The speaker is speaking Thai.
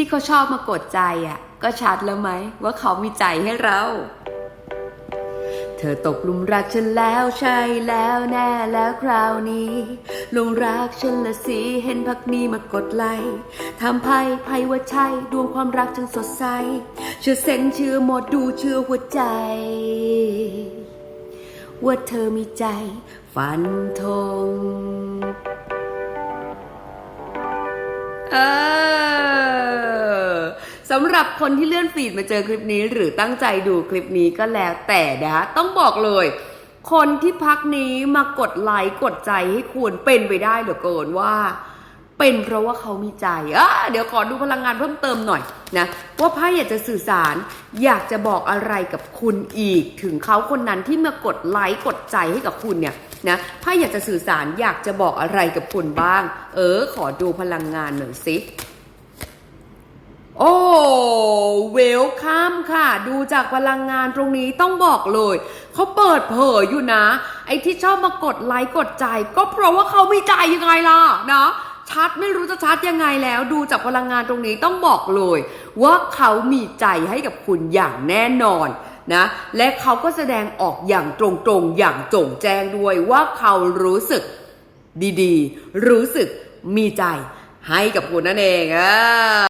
ที่เขาชอบมากดใจอะ ก็ชัดแล้วไหมว่าเขามีใจให้เรา เธอตกหลุมรักฉันแล้วใช่แล้วแน่แล้วคราวนี้ลงรักฉันละสิเห็นพักนี้มากดไลค์ทำไพ่ไพ่ว่าใช่ดวงความรักฉันสดใสเชื่อเซนเชื่อหมดดูเชื่อหัวใจว่าเธอมีใจฟันธงเออ สำหรับคนที่เลื่อนฟีดมาเจอคลิปนี้ หรือตั้งใจดูคลิปนี้ก็แล้วแต่นะต้องบอกเลย คนที่พักนี้มากดไลค์กดใจให้คุณเป็นไปได้เหลือเกินว่า เป็นเพราะว่าเขามีใจอะเดี๋ยวขอดูพลังงานเพิ่มเติมหน่อยนะว่าไพ่อยากจะสื่อสาร อยากจะบอกอะไรกับคุณอีก ถึงเขาคนนั้นที่มากดไลค์กดใจให้กับคุณเนี่ยนะไพ่อยากจะสื่อสารอยากจะบอกอะไรกับคุณบ้าง เออ ขอดูพลังงานหน่อยสิ โอ้เวลคัมค่ะ ดูจากพลังงานตรงนี้ต้องบอกเลยเขาเปิดเผยอยู่นะ ไอ้ที่ชอบมากดไลค์กดใจ ก็เพราะว่าเขามีใจยังไงล่ะนะชัดไม่รู้จะชัดยังไงแล้วดูจากพลังงานตรงนี้ต้องบอกเลย ว่าเขามีใจให้กับคุณอย่างแน่นอนนะและเขาก็แสดงออกอย่างตรงๆ อย่างโจ่งแจ้งด้วยว่าเขารู้สึกดีๆ รู้สึกมีใจให้กับคุณนั่นเองอะ